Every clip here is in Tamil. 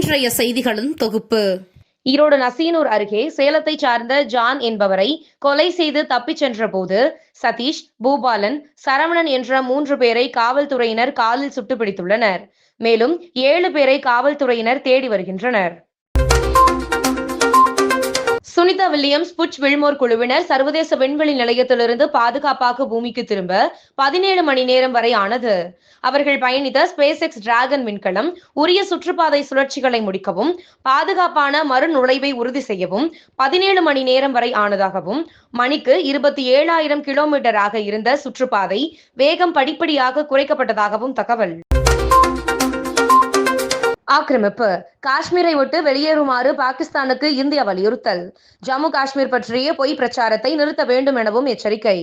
இன்றைய செய்திகளின் தொகுப்பு. ஈரோடு நசீனூர் அருகே சேலத்தை சார்ந்த ஜான் என்பவரை கொலை செய்து தப்பிச் சென்ற போது சதீஷ் பூபாலன் சரவணன் என்ற மூன்று பேரை காவல்துறையினர் காலில் சுட்டு பிடித்துள்ளனர். மேலும் ஏழு பேரை காவல்துறையினர் தேடி வருகின்றனர். சுனிதா வில்லியம்ஸ் புட்ச் வில்மோர் குழுவினர் சர்வதேச விண்வெளி நிலையத்திலிருந்து பாதுகாப்பாக பூமிக்கு திரும்ப பதினேழு மணி நேரம் வரை ஆனது. அவர்கள் பயணித்த ஸ்பேஸ் எக்ஸ் டிராகன் விண்கலம் உரிய சுற்றுப்பாதை சுழற்சிகளை முடிக்கவும் பாதுகாப்பான மறுநுழைவை உறுதி செய்யவும் பதினேழு மணி நேரம் வரை ஆனதாகவும் மணிக்கு இருபத்தி ஏழாயிரம் கிலோமீட்டராக இருந்த சுற்றுப்பாதை வேகம் படிப்படியாக குறைக்கப்பட்டதாகவும் தகவல். ஆக்கிரமிப்பு. காஷ்மீரை விட்டு வெளியேறுமாறு பாகிஸ்தானுக்கு இந்தியா வலியுறுத்தல். ஜம்மு காஷ்மீர் பற்றிய பொய் பிரச்சாரத்தை நிறுத்த வேண்டும் எனவும் எச்சரிக்கை.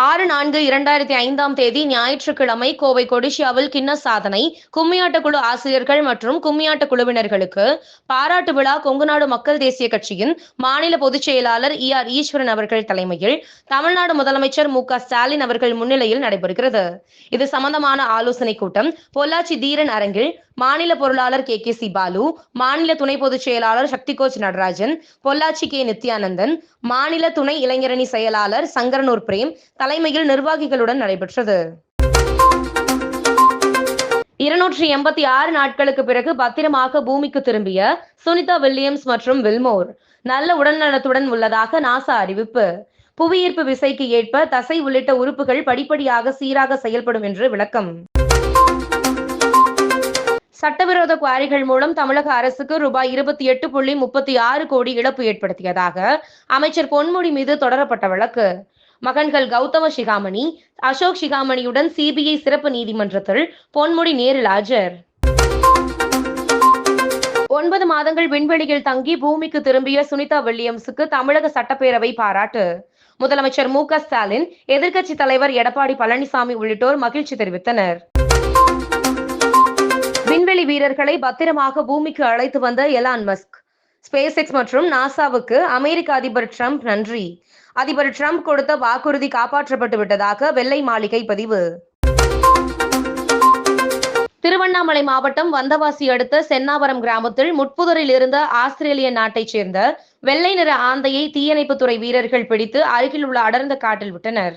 ஆறு நான்கு இரண்டாயிரத்தி ஐந்தாம் தேதி ஞாயிற்றுக்கிழமை கோவை கொடிஷியாவில் கிண்ண சாதனை கும்மியாட்ட குழு ஆசிரியர்கள் மற்றும் கும்மியாட்ட குழுவினர்களுக்கு பாராட்டு விழா கொங்குநாடு மக்கள் தேசிய கட்சியின் மாநில பொதுச் செயலாளர் இ ஆர் ஈஸ்வரன் அவர்கள் தலைமையில் தமிழ்நாடு முதலமைச்சர் மு க ஸ்டாலின் அவர்கள் முன்னிலையில் நடைபெறுகிறது. இது சம்பந்தமான ஆலோசனை கூட்டம் பொள்ளாச்சி தீரன் அரங்கில் மாநில பொருளாளர் கே கே சி பாலு மாநில துணை பொதுச் செயலாளர் சக்தி நடராஜன் பொள்ளாச்சி கே நித்யானந்தன் மாநில துணை இளைஞரணி செயலாளர் சங்கரனூர் பிரேம் தலைமையில் நிர்வாகிகளுடன் நடைபெற்றது. இருநூற்றி எண்பத்தி ஆறு நாட்களுக்கு பிறகு பத்திரமாக பூமிக்கு திரும்பிய சுனிதா வில்லியம்ஸ் மற்றும் வில்மோர் நல்ல உடல்நலத்துடன் உள்ளதாக நாசா அறிவிப்பு. புவியீர்ப்பு விசைக்கு ஏற்ப தசை உள்ளிட்ட உறுப்புகள் படிப்படியாக சீராக செயல்படும் என்று விளக்கம். சட்டவிரோத குவாரிகள் மூலம் தமிழக அரசுக்கு ரூபாய் இருபத்தி எட்டு புள்ளி முப்பத்தி ஆறு கோடி இழப்பு ஏற்படுத்தியதாக அமைச்சர் பொன்முடி மீது தொடரப்பட்ட வழக்கு. மகன்கள் கௌதம சிகாமணி அசோக் சிகாமணியுடன் சிபிஐ சிறப்பு நீதிமன்றத்தில் பொன்முடி நேரில் ஆஜர். ஒன்பது மாதங்கள் விண்வெளியில் தங்கி பூமிக்கு திரும்பிய சுனிதா வில்லியம்ஸுக்கு தமிழக சட்டப்பேரவை பாராட்டு. முதலமைச்சர் மு க ஸ்டாலின் எதிர்க்கட்சி தலைவர் எடப்பாடி பழனிசாமி உள்ளிட்டோர் மகிழ்ச்சி தெரிவித்தனர். விண்வெளி வீரர்களை பத்திரமாக பூமிக்கு அழைத்து வந்த எலான் மஸ்க் ஸ்பேஸ் எக்ஸ் மற்றும் நாசாவுக்கு அமெரிக்க அதிபர் ட்ரம்ப் நன்றி. அதிபர் ட்ரம்ப் கொடுத்த வாக்குறுதி காப்பாற்றப்பட்டு விட்டதாக வெள்ளை மாளிகை பதிவு. திருவண்ணாமலை மாவட்டம் வந்தவாசி அடுத்த சென்னாவரம் கிராமத்தில் முட்புதரில் இருந்த ஆஸ்திரேலிய நாட்டைச் சேர்ந்த வெள்ளை நிற ஆந்தையை தீயணைப்புத்துறை வீரர்கள் பிடித்து அருகில் உள்ள அடர்ந்த காட்டில் விட்டனர்.